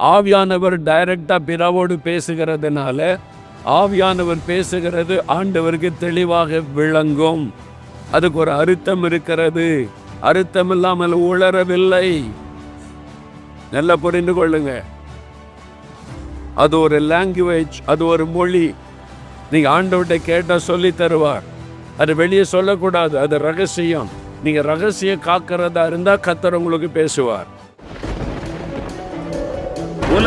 ஆவியானவர் டைரக்டாக பிறவோடு பேசுகிறதுனால ஆவியானவர் பேசுகிறது ஆண்டவருக்கு தெளிவாக விளங்கும். அதுக்கு ஒரு அர்த்தம் இருக்கிறது. அர்த்தம் இல்லாமல் உளரவில்லை. நல்லா புரிந்து கொள்ளுங்க. அது ஒரு லாங்குவேஜ் அது ஒரு மொழி. நீங்க ஆண்டவர்கிட்ட கேட்டால் சொல்லி தருவார். அது வெளியே சொல்லக்கூடாது அது ரகசியம். நீங்க ரகசியம் காக்கிறதா இருந்தா கத்தர் உங்களுக்கு பேசுவார்.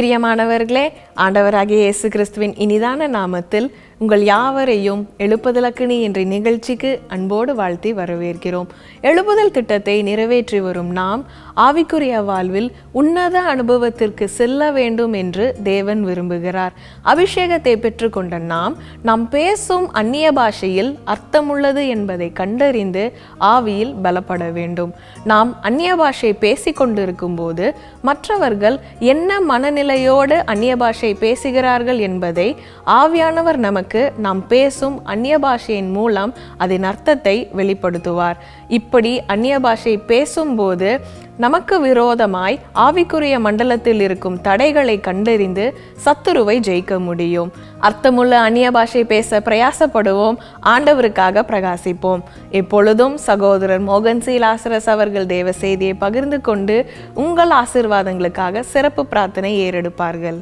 பிரியமானவர்களே ஆண்டவராகிய இயேசு கிறிஸ்துவின் இனிதான நாமத்தில் உங்கள் யாவரையும் எழுப்புதலக்கினி என்ற நிகழ்ச்சிக்கு அன்போடு வாழ்த்தி வரவேற்கிறோம். எழுப்புதல் திட்டத்தை நிறைவேற்றி வரும் நாம் ஆவிக்குரிய வாழ்வில் உன்னத அனுபவத்திற்கு செல்ல வேண்டும் என்று தேவன் விரும்புகிறார். அபிஷேகத்தை பெற்றுக்கொண்ட நாம் நாம் பேசும் அந்நிய பாஷையில் அர்த்தமுள்ளது என்பதை கண்டறிந்து ஆவியில் பலப்பட வேண்டும். நாம் அந்நிய பாஷை பேசிக்கொண்டிருக்கும் போது மற்றவர்கள் என்ன மனநிலையோடு அந்நிய பாஷை பேசுகிறார்கள் என்பதை ஆவியானவர் நமக்கு நாம் பேசும் அந்நிய பாஷையின் மூலம் அதன் அர்த்தத்தை வெளிப்படுத்துவார். இப்படி அந்நிய பாஷை பேசும்போது நமக்கு விரோதமாய் ஆவிக்குரிய மண்டலத்தில் இருக்கும் தடைகளை கண்டறிந்து சத்துருவை ஜெயிக்க முடியும். அர்த்தமுள்ள அந்நிய பாஷை பேச பிரயாசப்படுவோம். ஆண்டவருக்காக பிரகாசிப்போம். எப்பொழுதும் சகோதரர் மோகன் சி லாசரஸ் அவர்கள் தேவ செய்தியை பகிர்ந்து கொண்டு உங்கள் ஆசிர்வாதங்களுக்காக சிறப்பு பிரார்த்தனை ஏறெடுப்பார்கள்.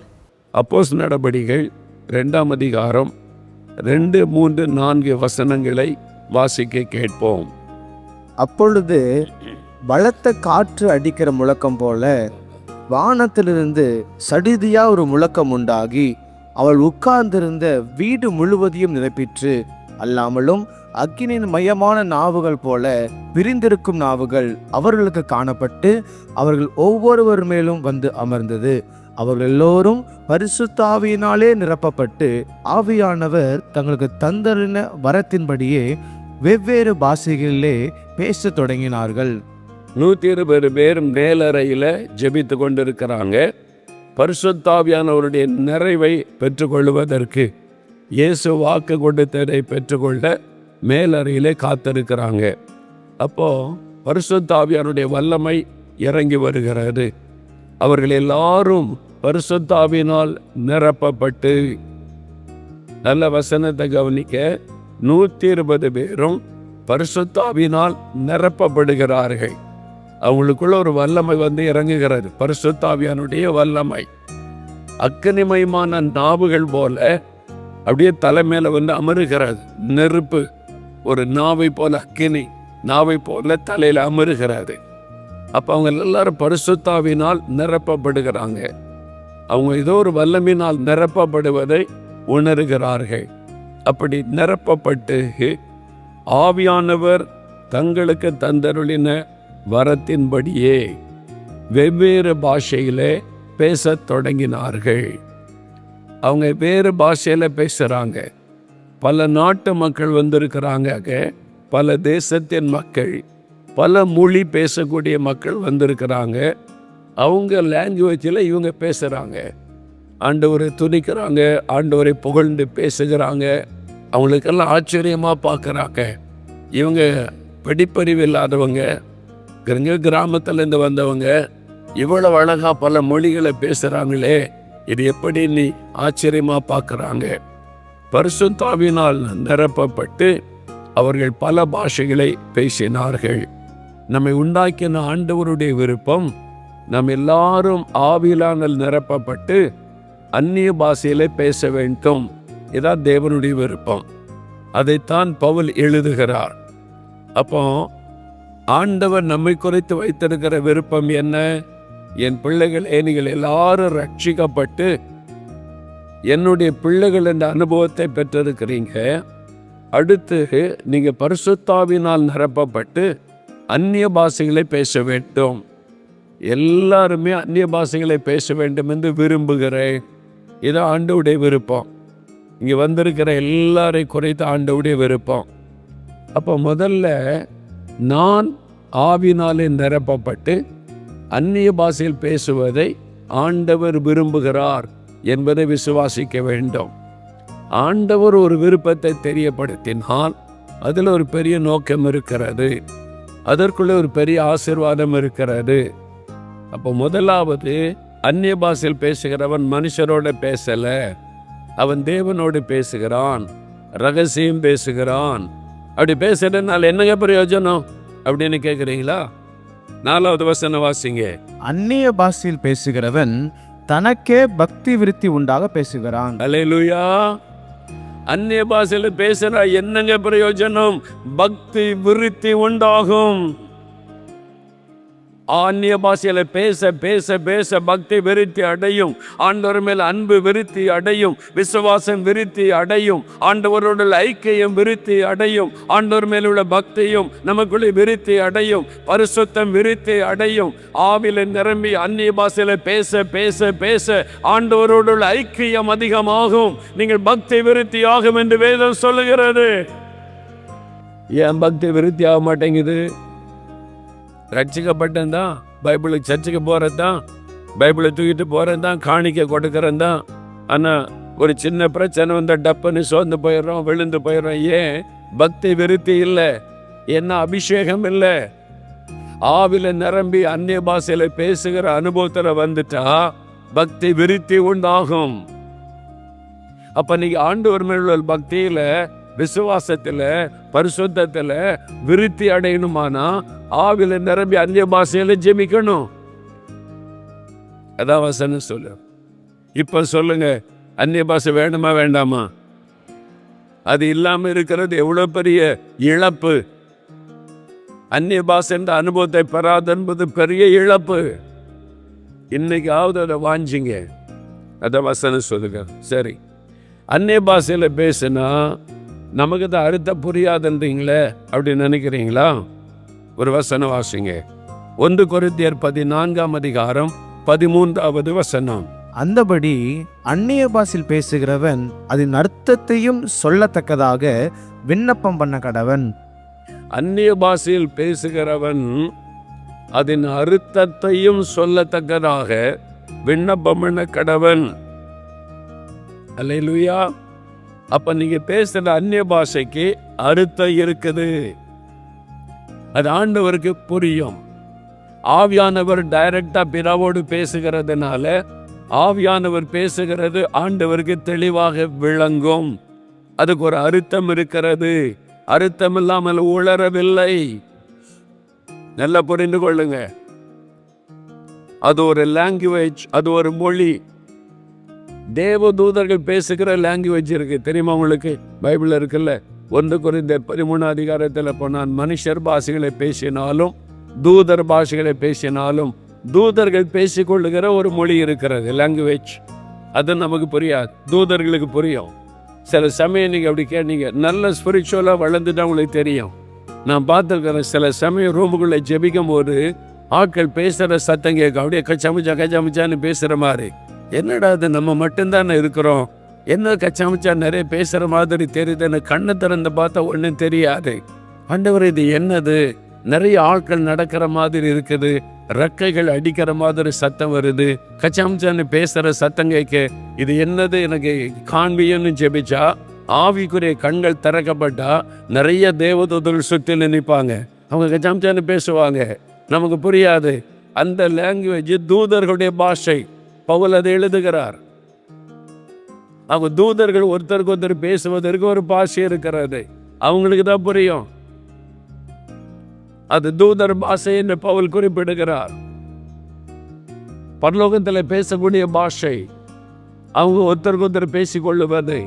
அப்போஸ் நடபடிகள் ரெண்டாம் அதிகாரம் ரெண்டு மூன்று நான்கு வசனங்களை வாசிக்க கேட்போம். அப்பொழுது பலத்த காற்று அடிக்கிற முழக்கம் போல வானத்திலிருந்து சடிதியா ஒரு முழக்கம் உண்டாகி அவள் உட்கார்ந்திருந்த வீடு முழுவதையும் நிரப்பிற்று. அல்லாமலும் அக்கினின் மையமான நாவுகள் போல பிரிந்திருக்கும் நாவுகள் அவர்களுக்கு காணப்பட்டு அவர்கள் ஒவ்வொருவர் மேலும் வந்து அமர்ந்தது. அவர்கள் எல்லோரும் பரிசுத்தாவியினாலே நிரப்பப்பட்டு ஆவியானவர் தங்களுக்கு தந்தரின வரத்தின்படியே வெவ்வேறு பாஷைகளிலே பேசத் தொடங்கினார்கள். நூற்றி இருபது பேர் மேலறையில் ஜெபித்து கொண்டிருக்கிறாங்க. பரிசுத்தாவியானவருடைய நிறைவை பெற்றுக்கொள்வதற்கு இயேசு வாக்கு கொடுத்ததை பெற்றுக்கொள்ள மேலறையிலே காத்திருக்கிறாங்க. அப்போது பரிசுத்தாவியானுடைய வல்லமை இறங்கி வருகிறது. அவர்கள் எல்லாரும் பரிசுத்தாவினால் நிரப்பப்பட்டு நல்ல வசனத்தை கவனிக்க நூற்றி இருபது பேரும் பரிசுத்தாவினால் நிரப்பப்படுகிறார்கள். அவங்களுக்குள்ள ஒரு வல்லமை வந்து இறங்குகிறது. பரிசுத்தாவியானுடைய வல்லமை. அக்கனிமயமான நாவுகள் போல அப்படியே தலைமையில வந்து அமருகிறது. நெருப்பு ஒரு நாவை போல அக்கினி நாவை போல தலையில அமருகிறது. அப்ப அவங்க எல்லாரும் பரிசுத்தாவினால் நிரப்பப்படுகிறாங்க. அவங்க ஏதோ ஒரு வல்லமினால் நிரப்பப்படுவதை உணர்கிறார்கள். அப்படி நிரப்பப்பட்டு ஆவியானவர் தங்களுக்கு தந்தருளின வரத்தின்படியே வெவ்வேறு பாஷையிலே பேசத் தொடங்கினார்கள். அவங்க வேறு பாஷையில் பேசுகிறாங்க பல நாட்டு மக்கள் வந்திருக்கிறாங்க பல தேசத்தின் மக்கள் பல மொழி பேசக்கூடிய மக்கள் வந்திருக்கிறாங்க. அவங்க லாங்குவேஜில் இவங்க பேசுகிறாங்க ஆண்டவரை துணிக்கிறாங்க ஆண்டவரை புகழ்ந்து பேசுகிறாங்க. அவங்களுக்கெல்லாம் ஆச்சரியமாக பார்க்குறாங்க இவங்க படிப்பறிவு இல்லாதவங்க இங்க கிராமத்துலேருந்து வந்தவங்க இவ்வளவு அழகா பல மொழிகளை பேசுகிறாங்களே இது எப்படி நீ ஆச்சரியமாக பார்க்குறாங்க? பரிசுத்தாவினால் நிரப்பப்பட்டு அவர்கள் பல பாஷைகளை பேசினார்கள். நம்மை உண்டாக்கின ஆண்டவருடைய விருப்பம் நம் எல்லாரும் ஆவியிலானல் நிரப்பப்பட்டு அந்நிய பாஷையிலே பேச வேண்டும். இதான் தேவனுடைய விருப்பம். அதைத்தான் பவுல் எழுதுகிறார். அப்போ ஆண்டவர் நம்மை குறித்து வைத்திருக்கிற விருப்பம் என்ன? என் பிள்ளைகளே நீங்கள் எல்லாரும் ரட்சிக்கப்பட்டு என்னுடைய பிள்ளைகள் என்ற அனுபவத்தை பெற்றிருக்கிறீங்க. அடுத்து நீங்கள் பரிசுத்தாவினால் நிரப்பப்பட்டு அந்நிய பாஷைகளை பேச வேண்டும். எல்லாருமே அந்நிய பாஷைகளை பேச வேண்டும் என்று விரும்புகிறேன். இது ஆண்டவுடைய விருப்பம். இங்கே வந்திருக்கிற எல்லாரை குறைத்து ஆண்டவுடைய விருப்பம். அப்போ முதல்ல நான் ஆவினாலே நிரப்பப்பட்டு அந்நிய பாஷையில் பேசுவதை ஆண்டவர் விரும்புகிறார் என்பதை விசுவாசிக்க வேண்டும். ஆண்டவர் ஒரு விருப்பத்தை தெரியப்படுத்தினால் அதில் ஒரு பெரிய நோக்கம் இருக்கிறது. அதற்குள்ளே ஒரு பெரிய ஆசீர்வாதம் இருக்கிறது. அப்போ முதலாவது அந்நிய பாஷையில் பேசுகிறவன் மனுஷரோட பேசலை. அவன் தேவனோடு பேசுகிறான். ரகசியம் பேசுகிறான். அப்படி பேசுறதுனால என்னங்க பிரயோஜனம் அப்படின்னு கேட்குறீங்களா நாலாவது வசனம் வாசிங்க. அந்நிய பாஷையில் பேசுகிறவன் தனக்கே பக்தி விருத்தி உண்டாக பேசுகிறான். அலையலுயா அந்நிய பாஷையில் பேசுறா என்னங்க பிரயோஜனம்? பக்தி விருத்தி உண்டாகும். ஆன்ய பாஷையில் பேச பேச பேச பக்தி விருத்தி அடையும். ஆண்டவர் மேல் அன்பு விருத்தி அடையும். விசுவாசம் விருத்தி அடையும். ஆண்டவரோட ஐக்கியம் விருத்தி அடையும். ஆண்டவர் மேல் உள்ள பக்தியும் நமக்குள்ளே விருத்தி அடையும். பரிசுத்தம் விருத்தி அடையும். ஆவில நிரம்பி அந்நிய பாஷையில் பேச பேச பேச ஆண்டவரோடு உள்ள ஐக்கியம் அதிகமாகும். நீங்கள் பக்தி விருத்தி ஆகும் என்று வேதம் சொல்லுகிறது. ஏன் பக்தி விருத்தி ஆக மாட்டேங்குது? ரட்சிக்கப்பட்டது தான் பைபிளுக்கு சர்ச்சுக்கு போகிறது தான் பைபிளை தூக்கிட்டு போகிறது தான் காணிக்க கொடுக்கறது தான். ஆனால் ஒரு சின்ன பிரச்சனை வந்த டப்புன்னு சோர்ந்து போயிடுறோம் விழுந்து போயிடுறோம். ஏன்? பக்தி விருத்தி இல்லை. என்ன அபிஷேகம் இல்லை? ஆவில நிரம்பி அந்நிய பாஷையில பேசுகிற அனுபவத்தில் வந்துட்டா பக்தி விருத்தி உண்டாகும். அப்ப நீங்க ஆண்டு மேல் உள்ள பக்தியில விசுவாசத்துல பரிசுத்தத்தில் விருத்தி அடையணுமானா? ஆவில நிரம்பி அந்நிய பாஷையில ஜெமிக்கணும் அதான் வசனம் சொல்லு இப்ப சொல்லுங்க அந்நிய பாஷை வேணுமா வேண்டாமா? அது இல்லாம இருக்கிறது எவ்வளவு பெரிய இழப்பு. அந்நிய பாஷை என்ற அனுபவத்தை பெறாது என்பது பெரிய இழப்பு. இன்னைக்காவது அதை வாஞ்சிங்க. அதை வசனம் சொல்லுங்க சரி. அந்நிய பாஷையில் பேசுனா நமக்கு தான் அர்த்தம் புரியாதுன்றீங்களே அப்படி நினைக்கிறீங்களா? ஒரு வசனம் வாசிங்க. ஒன்று கொரிந்தியர் பதினான்காம் அதிகாரம் பதிமூன்றாவது வசனம். அந்தபடி அந்நிய பாஷையில் பேசுகிறவன் அதன் அர்த்தத்தையும் சொல்லத்தக்கதாக விண்ணப்பம் பண்ண கடவன். அந்நிய பாஷையில் பேசுகிறவன் அதன் அர்த்தத்தையும் சொல்லத்தக்கதாக விண்ணப்பம் பண்ண கடவன். அல்லேலூயா அப்ப நீங்க பேசுற அந்நிய பாஷைக்கு அர்த்தம் இருக்குது. அது ஆண்டவருக்கு புரியும். ஆவியானவர் டைரக்டா பிறவோடு பேசுகிறதுனால ஆவியானவர் பேசுகிறது ஆண்டவருக்கு தெளிவாக விளங்கும். அதுக்கு ஒரு அர்த்தம் இருக்கிறது. அர்த்தம் இல்லாமல் உளரவில்லை. நல்லா புரிந்து கொள்ளுங்க. அது ஒரு லாங்குவேஜ் அது ஒரு மொழி. தேவ தூதர்கள் பேசுகிற லாங்குவேஜ் இருக்கு. தெரியுமா உங்களுக்கு? பைபிள் இருக்குல்ல? ஒன்று குறைந்த பதிமூணு அதிகாரத்தில் போனான் மனுஷர் பாஷைகளை பேசினாலும் தூதர் பாஷைகளை பேசினாலும் தூதர்கள் பேசிக்கொள்ளுகிற ஒரு மொழி இருக்கிறது லாங்குவேஜ் அது நமக்கு புரியாது. தூதர்களுக்கு புரியும். சில சமயம் நீங்கள் அப்படி கேட்டீங்க நல்ல ஸ்பிரிச்சுவலாக வளர்ந்துட்டா உங்களுக்கு தெரியும். நான் பார்த்துருக்கிறேன் சில சமயம் ரூமுக்குள்ளே ஜெபிக்கும் போது ஆட்கள் பேசுகிற சத்தம் கேட்கும். அப்படியே கச்சமிச்சா கச்சமிச்சான்னு பேசுகிற மாதிரி. என்னடா அது நம்ம மட்டும்தானே இருக்கிறோம்? என்ன கச்சாமிச்சா நிறைய பேசுகிற மாதிரி தெரியுதுன்னு கண்ணை திறந்து பார்த்தா ஒன்றும் தெரியாது. ஆண்டவர் இது என்னது? நிறைய ஆட்கள் நடக்கிற மாதிரி இருக்குது. ரெக்கைகள் அடிக்கிற மாதிரி சத்தம் வருது. கச்சாமிச்சான்னு பேசுகிற சத்தம் கேட்க இது என்னது எனக்கு காண்பியன்னு ஜெபிச்சா? ஆவிக்குரிய கண்கள் திறக்கப்பட்டா நிறைய தேவதூதர்கள் சுற்றி நினைப்பாங்க அவங்க கச்சாமிச்சான்னு பேசுவாங்க. நமக்கு புரியாது. அந்த லாங்குவேஜ் தூதர்களுடைய பாஷை. பவுல் அதை எழுதுகிறார். அவங்க தூதர்கள் ஒருத்தருக்கு ஒருத்தர் பேசுவதற்கு ஒரு பாஷை இருக்கிறது. அவங்களுக்கு தான் புரியும். அது தூதர் பாஷை என்று பவுல் குறிப்பிடுகிறார். பரலோகத்தில் பேசக்கூடிய பாஷை அவங்க ஒருத்தருக்கு ஒருத்தர் பேசிக்கொள்ளுவது.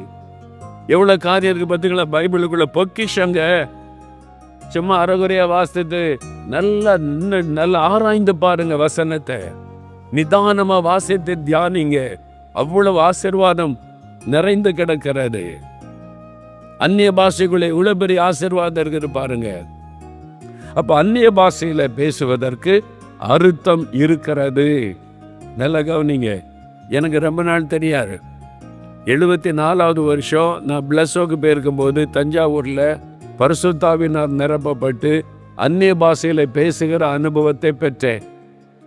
எவ்வளவு காரியம் இருக்கு பார்த்தீங்களா பைபிளுக்குள்ள பொக்கிஷங்க. சும்மா அறகுறையா வாசித்து நல்லா இன்னும் நல்லா ஆராய்ந்து பாருங்க வசனத்தை. நிதானமாக வாசித்து தியானிங்க. அவ்வளவு ஆசீர்வாதம் நிறைந்து கிடக்கிறது. அந்நிய பாஷைக்குள்ளே இவ்வளவு பெரிய ஆசீர்வாதம் இருக்குது பாருங்க. அப்ப அந்நிய பாஷையில பேசுவதற்கு அறுத்தம் இருக்கிறது. நல்ல கவனிங்க. எனக்கு ரொம்ப நாள் தெரியாது. எழுபத்தி நாலாவது வருஷம் நான் பிளஸோக்கு போயிருக்கும்போது தஞ்சாவூரில் பரிசுத்தாவினால் நிரப்பப்பட்டு அந்நிய பாஷையில் பேசுகிற அனுபவத்தை பெற்றேன்.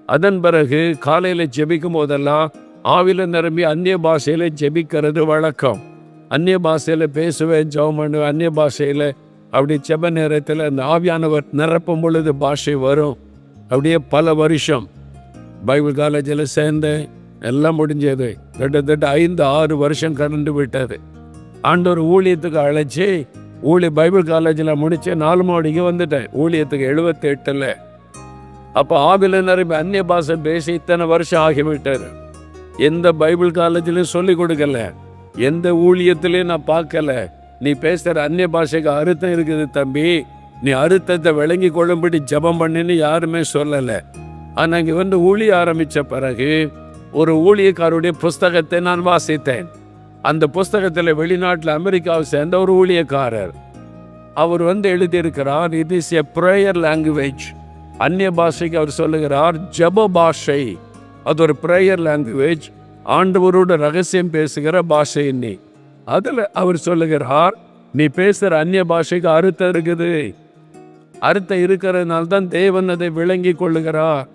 அதன் பிறகு காலையில் ஜெபிக்கும் போதெல்லாம் ஆவில நிரம்பி அந்நிய பாஷையில் ஜெபிக்கிறது வழக்கம். அந்நிய பாஷையில் பேசுவேன் ஜெபம் பண்ணுவேன் அந்நிய பாஷையில் அப்படி செப நேரத்தில் அந்த ஆவியானவர் நிரப்பும் பொழுது பாஷை வரும். அப்படியே பல வருஷம். பைபிள் காலேஜில் சேர்ந்தேன். எல்லாம் முடிஞ்சது. கிட்டத்தட்ட ஐந்து ஆறு வருஷம் கடந்து விட்டது. ஆண்டவர் ஊழியத்துக்கு அழைச்சி ஊழி பைபிள் காலேஜில் முடித்து நாலு மாடிக்கு வந்துட்டேன். ஊழியத்துக்கு எழுபத்தி எட்டில் அப்போ ஆவில நிரம்பி அந்நிய பாஷை பேசி இத்தனை வருஷம் ஆகிவிட்டார். எந்த பைபிள் காலேஜிலையும் சொல்லி கொடுக்கல. எந்த ஊழியத்திலையும் நான் பார்க்கல. நீ பேசுகிற அந்நிய பாஷைக்கு அர்த்தம் இருக்குது தம்பி. நீ அர்த்தத்தை விளங்கி கொள்ளும்படி ஜெபம் பண்ணின்னு யாருமே சொல்லலை. ஆனால் இங்கே வந்து ஊழிய ஆரம்பித்த பிறகு ஒரு ஊழியக்காருடைய புஸ்தகத்தை நான் வாசித்தேன். அந்த புஸ்தகத்தில் வெளிநாட்டில் அமெரிக்காவை சேர்ந்த ஒரு ஊழியக்காரர். அவர் வந்து எழுதியிருக்கிறார் it is a prayer language அந்நிய பாஷைக்கு அவர் சொல்லுகிறார் ஜப பாஷை. அது ஒரு ப்ரேயர் லாங்குவேஜ் ஆண்டவரோட ரகசியம் பேசுகிற பாஷை நீ அதில் அவர் சொல்லுகிறார் நீ பேசுகிற அந்நிய பாஷைக்கு அர்த்தம் இருக்குது. அர்த்தம் இருக்கிறதுனால தான் தேவன் அதை விளங்கி கொள்ளுகிறார்.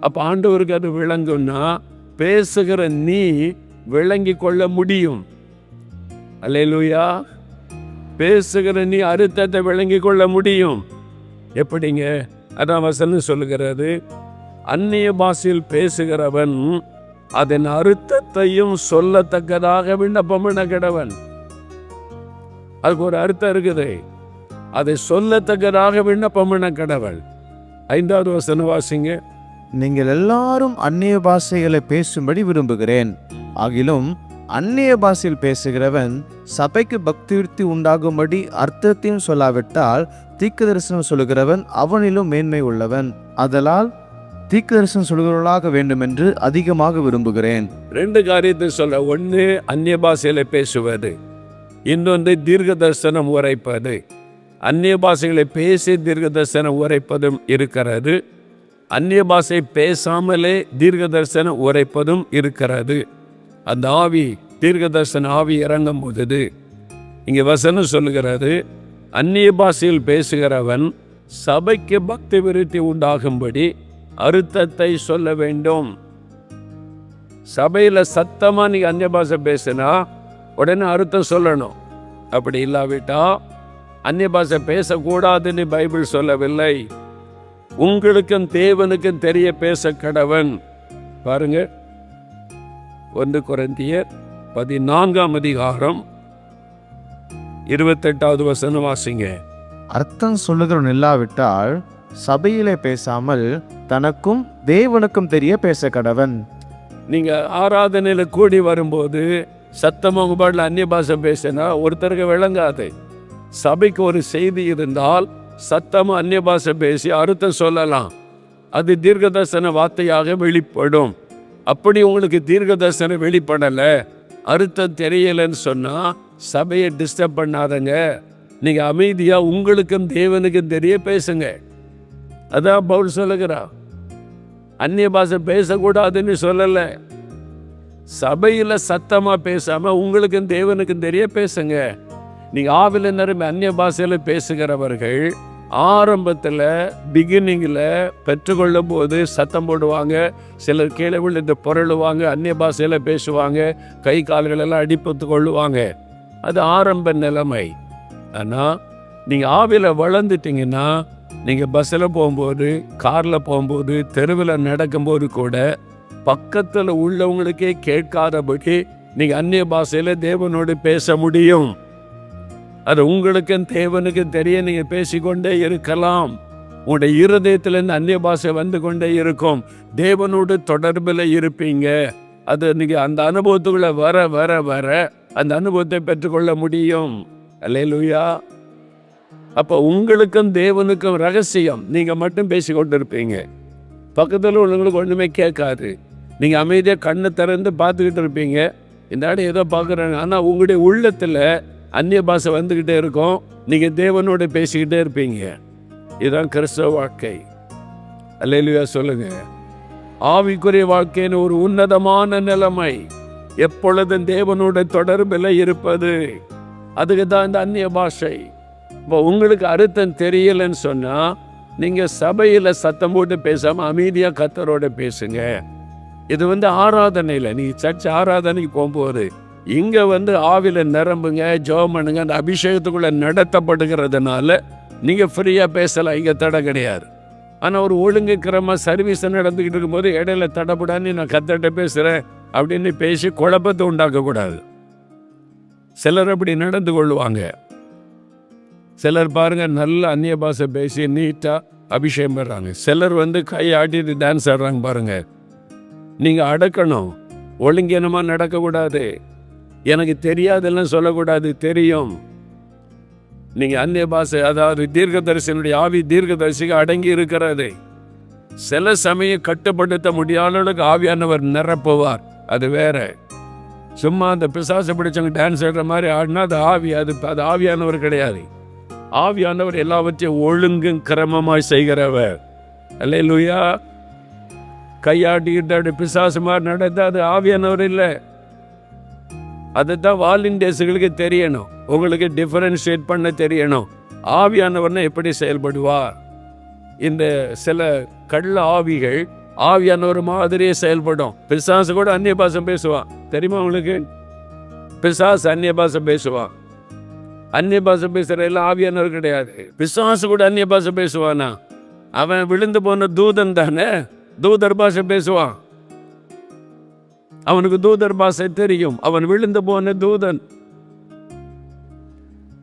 அப்போ ஆண்டவருக்கு அது விளங்கும்னா பேசுகிற நீ விளங்கி கொள்ள முடியும். அல்லேலூயா. பேசுகிற நீ அர்த்தத்தை விளங்கி கொள்ள முடியும். எப்படிங்க? வசனம் சொல்லுகிறது. அந்நிய பாஷையில் பேசுகிறவன் அதன் அர்த்தத்தையும் சொல்லத்தக்கதாக விண்ணப்பமிட கிடவன் அதுக்கு ஒரு அர்த்தம் இருக்குது. அதை சொல்லத்தக்கதாக விண்ணப்பமிட கடவள் ஐந்தாவது வசனம் வாசிங்க. நீங்கள் எல்லாரும் அந்நிய பாஷைகளை பேசும்படி விரும்புகிறேன். ஆகிலும் அந்நிய பாஷையில் பேசுகிறவன் சபைக்கு பக்திவிருத்தி உண்டாகும்படி அர்த்தத்தையும் சொல்லாவிட்டால் தீக்கு தரிசனம் சொல்லுகிறவன் அவனிலும் மேன்மை உள்ளவன். அதலால் தீக்கு தரிசனம் சொல்கிறவர்களாக வேண்டுமென்று அதிகமாக விரும்புகிறேன். ரெண்டு காரியத்தை சொல்ல ஒன்று அந்நிய பாஷையில பேசுவது இன்னொன்று தீர்க்க தரிசனம் உரைப்பது. அந்நிய பாஷைகளை பேசி தீர்க்க தரிசனம் உரைப்பதும் இருக்கிறது. அந்நிய பாஷை பேசாமலே தீர்க்க தரிசனம் உரைப்பதும் இருக்கிறது. அந்த ஆவி தீர்க்க தரிசன ஆவி இறங்கும் போது இங்கே வசனம் சொல்லுகிறது அந்நிய பாஷையில் பேசுகிறவன் சபைக்கு பக்தி விருத்தி உண்டாகும்படி அர்த்தத்தை சொல்ல வேண்டும். சபையில் சத்தமாக நீ அந்நிய பாஷை பேசினா உடனே அர்த்தம் சொல்லணும். அப்படி இல்லாவிட்டா அந்நிய பாஷை பேசக்கூடாதுன்னு பைபிள் சொல்லவில்லை. உங்களுக்கும் தேவனுக்கும் தெரிய பேச கடவன். பாருங்க. ஒன்று குறைந்தியர் பதினான்காம் அதிகாரம் இருபத்தெட்டாவது வசனம் வாசிங்க. அர்த்தம் சொல்லுகிறவன் இல்லாவிட்டால் சபையிலே பேசாமல் தனக்கும் தேவனுக்கும் தெரிய பேச கடவன் நீங்க ஆராதனையில கூடி வரும்போது சத்தமாக உங்க பாட்டில் அந்நிய பாஷை பேசினா ஒருத்தருக்கு விளங்காது. சபைக்கு ஒரு செய்தி இருந்தால் சத்தமாக அந்நிய பாஷை பேசி அர்த்தம் சொல்லலாம். அது தீர்க்கதர்சன வார்த்தையாக வெளிப்படும். அப்படி உங்களுக்கு தீர்க்கதர்சன வெளிப்படலை. அர்த்தம் தெரியலைன்னு சொன்னால் சபையை டிஸ்டர்ப் பண்ணாதங்க. நீங்கள் அமைதியாக உங்களுக்கும் தேவனுக்கும் தெரிய பேசுங்க. அதான் பவுல் சொல்லுகிறா. அந்நிய பாஷை பேசக்கூடாதுன்னு சொல்லலை. சபையில் சத்தமாக பேசாமல் உங்களுக்கும் தேவனுக்கும் தெரிய பேசுங்க. நீங்கள் ஆவில நிரம்பி அந்நிய பாஷையில் பேசுகிறவர்கள் ஆரம்பத்தில் பிகினிங்கில் பெற்றுக்கொள்ளும் போது சத்தம் போடுவாங்க. சிலர் கீழே விழுந்து புரளுவாங்க அந்நிய பாஷையில் பேசுவாங்க கை கால்களெல்லாம் அடிப்பத்து கொள்ளுவாங்க. அது ஆரம்ப நிலைமை. ஆனால் நீங்கள் ஆவியில் வளர்ந்துட்டீங்கன்னா நீங்கள் பஸ்ஸில் போகும்போது காரில் போகும்போது தெருவில் நடக்கும்போது கூட பக்கத்தில் உள்ளவங்களுக்கே கேட்காதபடி நீங்கள் அந்நிய பாஷையில் தேவனோடு பேச முடியும். அது உங்களுக்கும் தேவனுக்கும் தெரிய நீங்கள் பேசிக்கொண்டே இருக்கலாம். உங்களுடைய இருதயத்திலேருந்து அந்நிய பாஷை வந்து கொண்டே இருக்கும். தேவனோடு தொடர்பில் இருப்பீங்க. அது நீங்கள் அந்த அனுபவத்துக்குள்ளே வர வர வர அந்த அனுபவத்தை பெற்றுக்கொள்ள முடியும். அல்லேலூயா. அப்போ உங்களுக்கும் தேவனுக்கும் ரகசியம். நீங்கள் மட்டும் பேசி கொண்டு இருப்பீங்க பக்கத்தில் உள்ளவங்களுக்கு ஒன்றுமே கேட்காது. நீங்கள் அமைதியாக கண்ணை திறந்து பார்த்துக்கிட்டு இருப்பீங்க. இந்த ஆடு ஏதோ பார்க்குறாங்க. ஆனால் உங்களுடைய உள்ளத்தில் அந்நிய பாஷை வந்துக்கிட்டே இருக்கும். நீங்கள் தேவனோட பேசிக்கிட்டே இருப்பீங்க. இதுதான் கிறிஸ்தவ வாழ்க்கை. அல்லேலூயா சொல்லுங்கள் ஆவிக்குரிய வாழ்க்கைன்னு ஒரு உன்னதமான நிலைமை. எப்பொழுதும் தேவனோட தொடர்பில் இருப்பது. அதுக்கு தான் இந்த அந்நிய பாஷை. இப்போ உங்களுக்கு அர்த்தம் தெரியலன்னு சொன்னால் நீங்கள் சபையில் சத்தம் போட்டு பேசாமல் அமைதியாக கத்தரோட பேசுங்க. இது வந்து ஆராதனையில் நீங்கள் சர்ச் ஆராதனைக்கு போகும்போது இங்கே வந்து ஆவில நிரம்புங்க ஜெபம் பண்ணுங்க அந்த அபிஷேகத்துக்குள்ளே நடத்தப்படுகிறதுனால நீங்கள் ஃப்ரீயாக பேசலாம் இங்கே தடை கிடையாது. ஆனால் ஒரு ஒழுங்கு சர்வீஸ் நடந்துக்கிட்டு இருக்கும்போது இடையில தடப்படான்னு நான் கத்தட்ட பேசுகிறேன் அப்படின்னு பேசி குழப்பத்தை உண்டாக்கக்கூடாது. சிலர் அப்படி நடந்து கொள்வாங்க சிலர் பாருங்க நல்ல அந்நிய பாஷை பேசி நீட்டாக அபிஷேகம் பெறாங்க சிலர் வந்து கை ஆட்டிட்டு டான்ஸ் ஆடுறாங்க பாருங்க. நீங்கள் அடக்கணும். ஒழுங்கீனமா நடக்கக்கூடாது. எனக்கு தெரியாதெல்லாம் சொல்லக்கூடாது. தெரியும். நீங்கள் அந்நிய பாசை அதாவது தீர்க்கதரிசனுடைய ஆவி தீர்க்கதரிசிக்கு அடங்கி இருக்கிறது. சில சமயம் கட்டுப்படுத்த முடியாத அளவுக்கு ஆவியானவர் நிரப்புவார். அது வேற. சும்மா அந்த பிசாசை பிடிச்சவங்க டான்ஸ் ஆடுற மாதிரி ஆடினா அது ஆவி அது அது ஆவியானவர் கிடையாது. ஆவியானவர் எல்லாவற்றையும் ஒழுங்கும் கிரமமாய் செய்கிறவர். அல்லே லூயா கையாட்டிக்கிட்டு அப்படி பிசாசு மாதிரி நடந்தால் அது ஆவியானவர் இல்லை. அதுதான் வாலண்டியர்ஸுகளுக்கு தெரியணும். உங்களுக்கு டிஃபரன்ஷியேட் பண்ண தெரியணும். ஆவியானவர்னா எப்படி செயல்படுவார்? இந்த சில கள்ள ஆவிகள் ஆவியானவர் மாதிரியே செயல்படும். பிசாசு கூட அந்நிய பாசம் பேசுவான். தெரியுமா உங்களுக்கு? பிசாசு அந்நிய பாசம் பேசுவான். அந்நிய பாசம் பேசுகிற எல்லாம் ஆவியானவர் கிடையாது. பிசாசு கூட அந்நிய பாசம் பேசுவானா? அவன் விழுந்து போன தூதன் தானே? தூதர் பாஷை பேசுவான். அவனுக்கு தூதர் பாஷை தெரியும். அவன் விழுந்து போன தூதன்.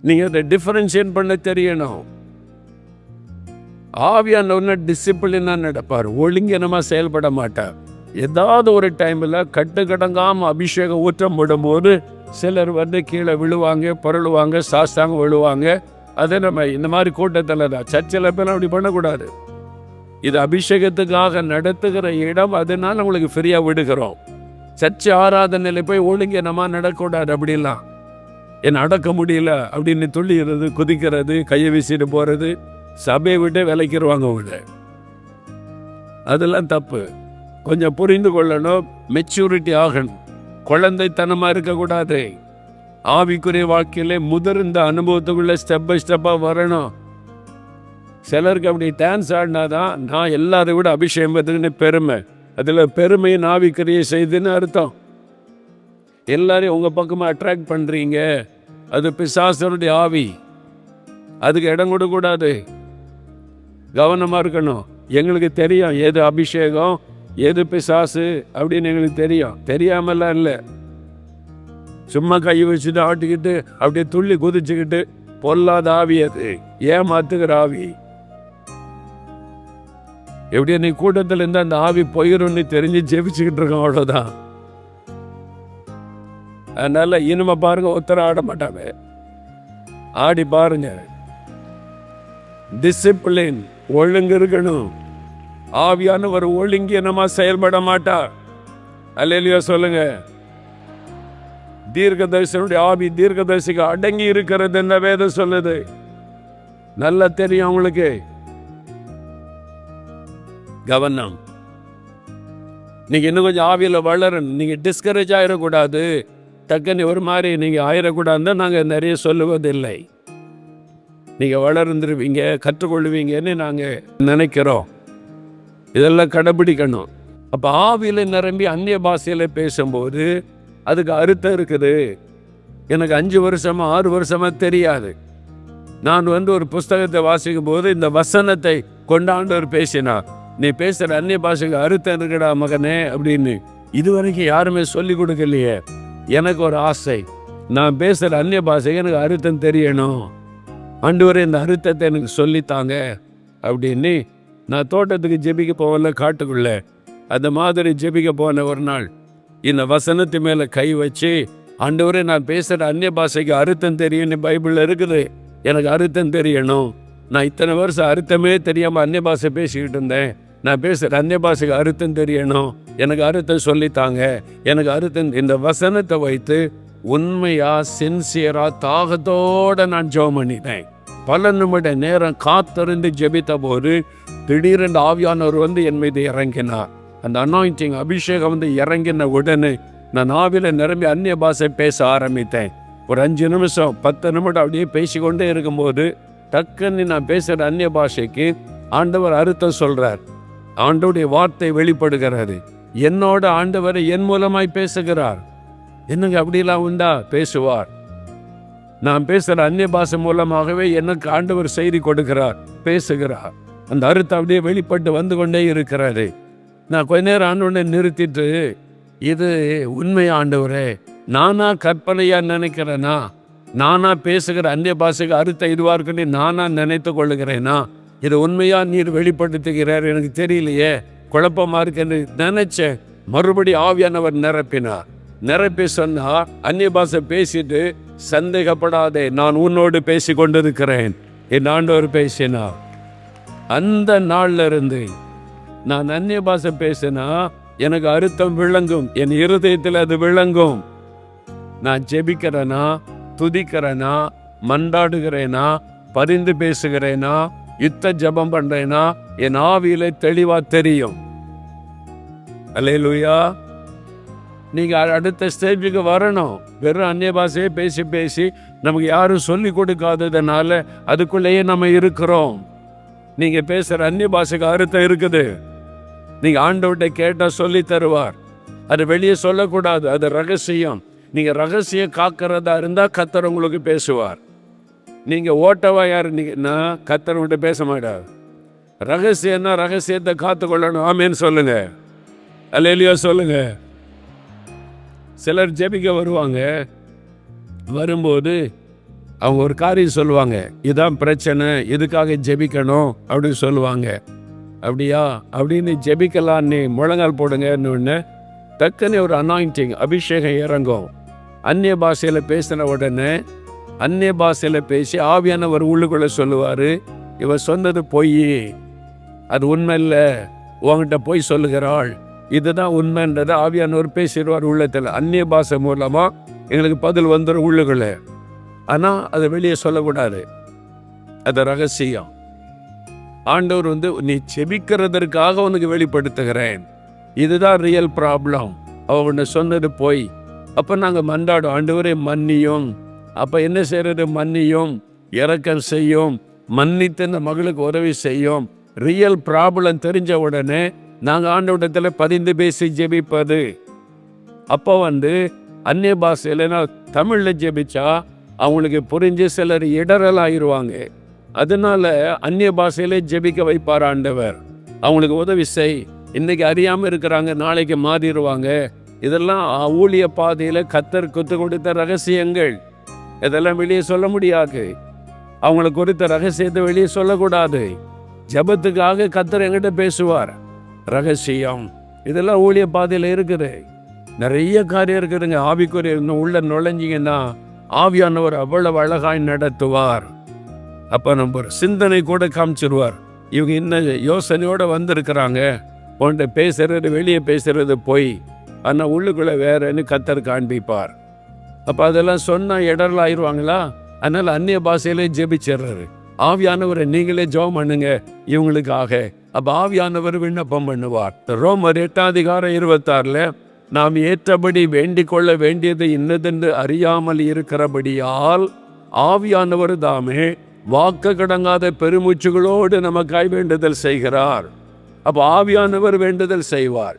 நீங்கள் அதை டிஃபரன்ஷியேட் பண்ண தெரியணும். ஆவியானவன டிசிப்ளினாக நடப்பார். ஒழுங்கினமாக செயல்பட மாட்டார். ஏதாவது ஒரு டைமில் கட்டுக்கடங்காமல் அபிஷேகம் ஊற்றம் விடும்போது சிலர் வந்து கீழே விழுவாங்க புரளுவாங்க சாஸ்தாங்க விழுவாங்க. அதை நம்ம இந்த மாதிரி கூட்டத்தில் தான். சர்ச்சில் பேர் அப்படி பண்ணக்கூடாது. இது அபிஷேகத்துக்காக நடத்துகிற இடம் அதனால உங்களுக்கு ஃப்ரீயாக விடுகிறோம். சர்ச்சை ஆராதனையில் போய் ஒழுங்கினமாக நடக்கக்கூடாது அப்படிலாம். என்னை அடக்க முடியல அப்படின்னு துள்ளிடுறது குதிக்கிறது கையை வீசிட்டு போகிறது சபையை விட்டு விலைக்கிடுவாங்க உங்களை அதெல்லாம் தப்பு. கொஞ்சம் புரிந்து கொள்ளணும் மெச்சூரிட்டி ஆகணும். குழந்தைத்தனமாக இருக்கக்கூடாது. ஆவிக்குரிய வாழ்க்கையிலே முதிர்ந்த அனுபவத்துக்குள்ளே ஸ்டெப் பை ஸ்டெப்பாக வரணும். சிலருக்கு அப்படி டான்ஸ் ஆடினாதான் நான் எல்லாரை விட அபிஷேகம் பெருமை. அதில் பெருமையை ஆவிக்குரிய செய்துன்னு அர்த்தம். எல்லாரையும் உங்கள் பக்கமாக அட்ராக்ட் பண்ணுறீங்க அது பிசாசருடைய ஆவி. அதுக்கு இடம் கொடுக்கூடாது கவனமாக இருக்கணும். எங்களுக்கு தெரியும் எது அபிஷேகம் எது பிசாசு அப்படின்னு எங்களுக்கு தெரியும். தெரியாமலாம் இல்லை. சும்மா கை வச்சுட்டு ஆட்டிக்கிட்டு அப்படியே துள்ளி குதிச்சுக்கிட்டு பொல்லாத ஆவி அது. ஏமாத்துக்கிற ஆவி. எப்படி நீ கூட்டத்தில் இருந்து அந்த ஆவி போயிடும்னு தெரிஞ்சு ஜெபிச்சுக்கிட்டு இருக்கோம் அவ்வளோதான் அதனால இனிமே பாருங்க ஒருத்தர் ஆட மாட்டாங்க ஆடி பாருங்க. டிசிப்ளின் ஒழுங்கு இருக்கணும். ஆவியானவர் ஒழுங்கினமா செயல்பட மாட்டார். அல்லையா சொல்லுங்க. தீர்க்கதரிசனுடைய ஆவி தீர்க்கதரிசிக்கு அடங்கி இருக்கிறது என்ன வேதம் சொல்லுது. நல்லா தெரியும் அவங்களுக்கு. கவனம். நீங்க இன்னும் கொஞ்சம் ஆவியில் வளரணும். நீங்க டிஸ்கரேஜ் ஆயிடக்கூடாது. டக்குன்னு ஒரு மாதிரி நீங்க ஆயிடக்கூடாதுன்னு நாங்கள் நிறைய சொல்லுவதில்லை. நீங்கள் வளர்ந்துருவீங்க கற்றுக்கொள்வீங்கன்னு நாங்கள் நினைக்கிறோம். இதெல்லாம் கடைபிடிக்கணும். அப்போ ஆவியில் நிரம்பி அந்நிய பாஷையில் பேசும்போது அதுக்கு அர்த்தம் இருக்குது. எனக்கு அஞ்சு வருஷமாக ஆறு வருஷமாக தெரியாது. நான் வந்து ஒரு புஸ்தகத்தை வாசிக்கும் போது இந்த வசனத்தை கொண்டாண்டவர் பேசினார். நீ பேசுகிற அந்நிய பாஷைக்கு அர்த்தம் இருக்குடா மகனே அப்படின்னு. இது வரைக்கும் யாருமே சொல்லி கொடுக்கலையே. எனக்கு ஒரு ஆசை. நான் பேசுகிற அந்நிய பாஷைக்கு எனக்கு அர்த்தம் தெரியணும். ஆண்டவரே இந்த அர்த்தத்தை எனக்கு சொல்லித்தாங்க அப்படின்னு நான் தோட்டத்துக்கு ஜெபிக்க போகல காட்டுக்குள்ள. அந்த மாதிரி ஜெபிக்க போன ஒரு நாள் இந்த வசனத்து மேலே கை வச்சு ஆண்டவரே நான் பேசுகிற அந்நிய பாஷைக்கு அர்த்தம் தெரியும்னு பைபிளில் இருக்குது. எனக்கு அர்த்தம் தெரியணும். நான் இத்தனை வருஷம் அர்த்தமே தெரியாமல் அந்நிய பாஷை பேசிக்கிட்டு இருந்தேன். நான் பேசுகிற அந்நிய பாஷைக்கு அர்த்தம் தெரியணும். எனக்கு அர்த்தம் சொல்லித்தாங்க. எனக்கு அறுத்தம் இந்த வசனத்தை வைத்து உண்மையாக சின்சியராக தாகத்தோடு நான் ஜெபம் பண்ணினேன் பல நிமிட நேரம் காத்திருந்து ஜெபித்த போது திடீரென்று ஆவியானவர் வந்து என் மீது இறங்கினார். அந்த அனாயிண்டிங் அபிஷேகம் வந்து இறங்கின உடனே நான் ஆவில நிரம்பி அந்நிய பாஷை பேச ஆரம்பித்தேன். ஒரு அஞ்சு நிமிஷம் பத்து நிமிடம் அப்படியே பேசிக்கொண்டே இருக்கும்போது டக்குன்னு நான் பேசுகிற அந்நிய பாஷைக்கு ஆண்டவர் அர்த்தம் சொல்கிறார் ஆண்டவருடைய வார்த்தை வெளிப்படுகிறது. என்னோட ஆண்டவரை என் மூலமாய் பேசுகிறார். என்னங்க அப்படிலாம் உண்டா? பேசுவார். நான் பேசுகிற அந்நிய பாஷை மூலமாகவே எனக்கு ஆண்டவர் செய்தி கொடுக்கிறார் பேசுகிறார். அந்த அர்த்தம் அப்படியே வெளிப்பட்டு வந்து கொண்டே இருக்கிறாரு நான் கொஞ்ச நேரம் ஆண்டவனை நிறுத்திட்டு இது உண்மை ஆண்டவரே நானா கற்பனையா நினைக்கிறேனா? நானா பேசுகிற அந்நிய பாஷைக்கு அறுத்த இதுவாக இருக்குன்னு நானா நினைத்து கொள்ளுகிறேனா? இது உண்மையா நீர் வெளிப்படுத்துகிறார் எனக்கு தெரியலையே. குழப்பமா இருக்குன்னு நினைச்சேன். மறுபடி ஆவியானவர் நிரப்பினார். நிரப்பி சொன்னா அந்நிய பாஷை பேசிட்டு சந்தேகப்படாதே நான் உன்னோடு பேசி கொண்டிருக்கிறேன் என் ஆண்டவர் பேசினா அந்த நாள்ல இருந்து நான் அந்நிய பாஷை பேசினா எனக்கு அர்த்தம் விளங்கும் என் இருதயத்தில் அது விளங்கும். நான் ஜெபிக்கிறேனா துதிக்கிறேனா மண்டாடுகிறேனா பரிந்து பேசுகிறேனா யுத்த ஜெபம் பண்றேன்னா என் ஆவியில தெளிவா தெரியும். அலையலுயா நீங்க அடுத்த ஸ்டேஜுக்கு வரணும். வெறும் அந்நிய பாஷையே பேசி பேசி நமக்கு யாரும் சொல்லி கொடுக்காததுனால அதுக்குள்ளேயே நம்ம இருக்கிறோம். நீங்க பேசுற அந்நிய பாஷைக்கு அர்த்தம் இருக்குது. நீங்க ஆண்டவர்கிட்ட கேட்டா சொல்லி தருவார். அது வெளியே சொல்லக்கூடாது. அது ரகசியம். நீங்க ரகசியம் காக்கிறதா இருந்தா கத்தர் உங்களுக்கு பேசுவார். நீங்கள் ஓட்டவாயா இருந்தீங்கன்னா கத்தர் உங்கள்கிட்ட பேச மாட்டார் ரகசியம்னா ரகசியத்தை காத்துக்கொள்ளணும். ஆமேன்னு சொல்லுங்க. அல்லையா சொல்லுங்க. சிலர் ஜெபிக்க வருவாங்க. வரும்போது அவங்க ஒரு காரியம் சொல்லுவாங்க. இதுதான் பிரச்சனை. இதுக்காக ஜெபிக்கணும்? அப்படின்னு சொல்லுவாங்க. அப்படியா? அப்படின்னு ஜெபிக்கலான்னு முழங்கால் போடுங்கன்னு ஒன்று டக்குன்னு ஒரு அனாயிண்டிங் அபிஷேகம் இறங்கும். அந்நிய பாஷையில் பேசின உடனே அந்நிய பாஷையில் பேசி ஆவியானவர் உள்ளுக்குள்ளே சொல்லுவார். இவர் சொன்னது பொய். அது உண்மை இல்லை உங்ககிட்ட போய் சொல்லுகிறாள். இதுதான் உண்மைன்றதை ஆவியானவர் பேசிடுவார் உள்ளத்தில். அந்நிய பாஷை மூலமாக எங்களுக்கு பதில் வந்துடும் உள்ளுக்குள்ளே. ஆனால் அதை வெளியே சொல்லக்கூடாது. அது ரகசியம். ஆண்டவர் வந்து நீ செபிக்கிறதற்காக உனக்கு வெளிப்படுத்துகிறேன். இதுதான் ரியல் ப்ராப்ளம் அவனை சொன்னது போய். அப்போ நாங்கள் மன்றாடும். ஆண்டவரே மன்னியும். அப்போ என்ன செய்கிறது மன்னியும் இறக்கம் செய்யும் மன்னித்து இந்த மகளுக்கு உதவி செய்யும். ரியல் ப்ராப்ளம் தெரிஞ்ச உடனே நாங்கள் ஆண்டவட்டத்தில் பதிந்து பேசி ஜெபிப்பது. அப்போ வந்து அந்நிய பாஷையிலனா தமிழில் ஜெபிச்சா அவங்களுக்கு புரிஞ்சு சிலர் இடரல் ஆயிடுவாங்க அதனால அந்நிய பாஷையிலே ஜெபிக்க வைப்பார் ஆண்டவர். அவங்களுக்கு உதவி செய். இன்னைக்கு அறியாமல் இருக்கிறாங்க நாளைக்கு மாறிடுவாங்க. இதெல்லாம் ஊழிய பாதையில் கத்தர் கொத்து கொடுத்த ரகசியங்கள். இதெல்லாம் வெளியே சொல்ல முடியாது. அவங்களை குறித்த ரகசியத்தை வெளியே சொல்லக்கூடாது. ஜெபத்துக்காக கத்தர் எங்கிட்ட பேசுவார். ரகசியம். இதெல்லாம் ஊழிய பாதையில் இருக்குது. நிறைய காரியம் இருக்குதுங்க. ஆவிக்குரிய இன்னும் உள்ள நுழைஞ்சிங்கன்னா ஆவியானவர் அவ்வளவு அழகாய் நடத்துவார். அப்போ நம்ம ஒரு சிந்தனை கூட காமிச்சிருவார். இவங்க என்ன யோசனையோட வந்திருக்கிறாங்க? உன்ட்ட பேசுறது வெளியே பேசுறது பொய் ஆனால் உள்ளுக்குள்ளே வேறன்னு கத்தர் காண்பிப்பார். அப்போ அதெல்லாம் சொன்னால் இடர்ல ஆயிடுவாங்களா அதனால் அந்நிய பாஷையிலே ஜெபிச்சிடுறாரு ஆவியானவரை நீங்களே ஜெபம் பண்ணுங்க இவங்களுக்காக. அப்போ ஆவியானவர் விண்ணப்பம் பண்ணுவார். ரோமர் எட்டாம் அதிகாரம் இருபத்தாறில் நாம் ஏற்றபடி வேண்டிக் கொள்ள வேண்டியது இன்னதென்று அறியாமல் இருக்கிறபடியால் ஆவியானவர் தாமே வாக்கு கடங்காத பெருமூச்சுகளோடு நமக்காய் வேண்டுதல் செய்கிறார். அப்போ ஆவியானவர் வேண்டுதல் செய்வார்.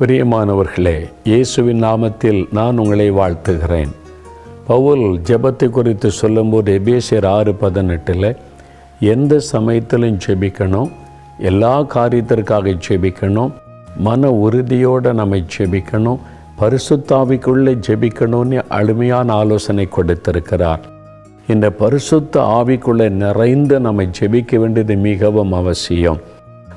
பிரியமானவர்களே இயேசுவின் நாமத்தில் நான் உங்களை வாழ்த்துகிறேன். பவுல் ஜெபத்தை குறித்து சொல்லும்போது எபேசியர் ஆறு பதினெட்டில் எந்த சமயத்திலும் ஜெபிக்கணும் எல்லா காரியத்திற்காக ஜெபிக்கணும் மன உறுதியோடு நம்மை ஜெபிக்கணும் பரிசுத்தாவிக்குள்ளே ஜெபிக்கணும்னு அழுமையான ஆலோசனை கொடுத்திருக்கிறார். இந்த பரிசுத்த ஆவிக்குள்ளே நிறைந்து நம்மை ஜெபிக்க வேண்டியது மிகவும் அவசியம்.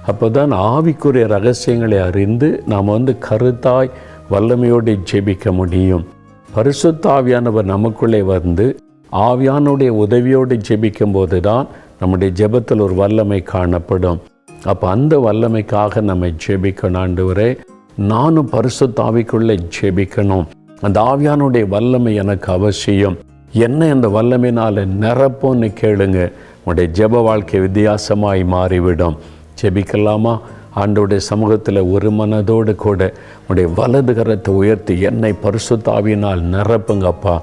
அப்போதான் ஆவிக்குரிய ரகசியங்களை அறிந்து நாம் வந்து கருத்தாய் வல்லமையோடு ஜெபிக்க முடியும். பரிசுத்த ஆவியானவர் நமக்குள்ளே வந்து ஆவியானுடைய உதவியோடு ஜெபிக்கும் போது தான் நம்முடைய ஜெபத்தில் ஒரு வல்லமை காணப்படும். அப்போ அந்த வல்லமைக்காக நம்ம ஜெபிக்கணும் ஆண்டவரே. நானும் பரிசுத்த ஆவிக்குள்ளே ஜெபிக்கணும். அந்த ஆவியானுடைய வல்லமை எனக்கு அவசியம். என்ன அந்த வல்லமையினால் நிரப்போன்னு கேளுங்க. உங்களுடைய ஜெப வாழ்க்கை வித்தியாசமாய் மாறிவிடும். ஜெபிக்கலாமா? ஆண்டோடைய சமூகத்தில் ஒரு மனதோடு கூட உடைய வலது கரத்தை உயர்த்தி என்னை பரிசுத்தாவினால் நிரப்புங்கப்பா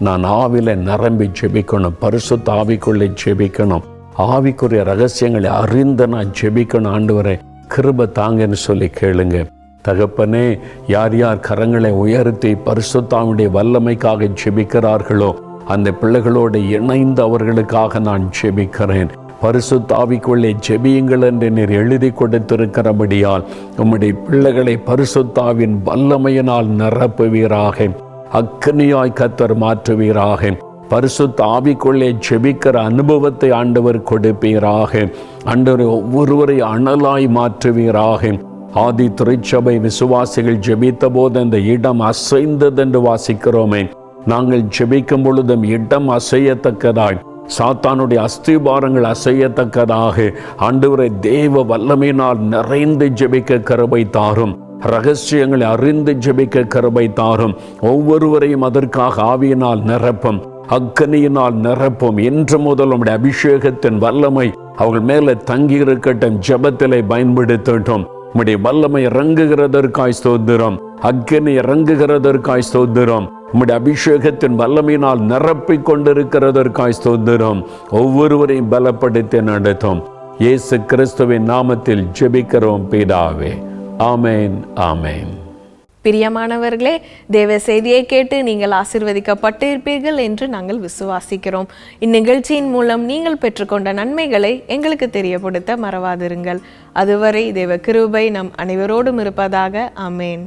நான் ஆவில நிரம்பி ஜெபிக்கணும் பரிசுத்த ஆவிக்குள்ளே ஜெபிக்கணும். ஆவிக்குரிய ரகசியங்களை அறிந்து நான் ஜெபிக்கணும் ஆண்டு வரை கிருப தாங்கன்னு சொல்லி கேளுங்க. தகப்பனே யார் யார் கரங்களை உயர்த்தி பரிசுத்தாவுடைய வல்லமைக்காக ஜெபிக்கிறார்களோ அந்த பிள்ளைகளோடு இணைந்து அவர்களுக்காக நான் ஜெபிக்கிறேன். பரிசுத்தாவிக்குள்ளே ஜெபியுங்கள் என்று நீர் எழுதி கொடுத்திருக்கிறபடியால் உம்முடைய பிள்ளைகளை பரிசுத்தாவின் வல்லமையினால் நிரப்புவீராக. அக்னியாய் கத்தர் மாற்றுவீராக. பரிசுத்த ஆவிக்குள்ளே ஜெபிக்கிற அனுபவத்தை ஆண்டவர் கொடுப்பீராக. ஆண்டவர் ஒவ்வொருவரை அனலாய் மாற்றுவீராக. ஆதி திருச்சபை விசுவாசிகள் ஜெபித்த போது அந்த இடம் அசைந்தது என்று வாசிக்கிறோமே. நாங்கள் ஜெபிக்கும் பொழுதும் இடம் அசையத்தக்கதாய். சாத்தானுடைய அஸ்திபாரங்கள் அசையத்தக்கதாக ஆண்டவரை தேவ வல்லமையினால் நிறைந்து ஜெபிக்க கருவை தாரும். ரகசியங்களை அறிந்து ஜெபிக்க கருவை தாரும். ஒவ்வொருவரையும் அதற்காக ஆவியினால் நிரப்பும். அக்கனியினால் நிரப்பும். இன்று முதல் உடைய அபிஷேகத்தின் வல்லமை அவர்கள் மேலே தங்கி இருக்கட்டும். ஜபத்திலே பயன்படுத்தட்டும். உம்முடைய வல்லமை இறங்குகிறதற்காய் ஸ்தோத்திரம். அக்கினி இறங்குகிறதற்காய் ஸ்தோத்திரம். உம்முடைய அபிஷேகத்தின் வல்லமையினால் நிரப்பிக் கொண்டிருக்கிறதற்காய் ஸ்தோத்திரம். ஒவ்வொருவரையும் பலப்படுத்தி நடத்தும். இயேசு கிறிஸ்துவின் நாமத்தில் ஜெபிக்கிறோம் பிதாவே. ஆமேன் ஆமேன். பிரியமானவர்களே தேவ செய்தியை கேட்டு நீங்கள் ஆசிர்வதிக்கப்பட்டிருப்பீர்கள் என்று நாங்கள் விசுவாசிக்கிறோம். இந்நிகழ்ச்சியின் மூலம் நீங்கள் பெற்றுக்கொண்ட நன்மைகளை எங்களுக்கு தெரியப்படுத்த மறவாதிருங்கள். அதுவரை தேவ கிருபை நம் அனைவரோடும் இருப்பதாக அமேன்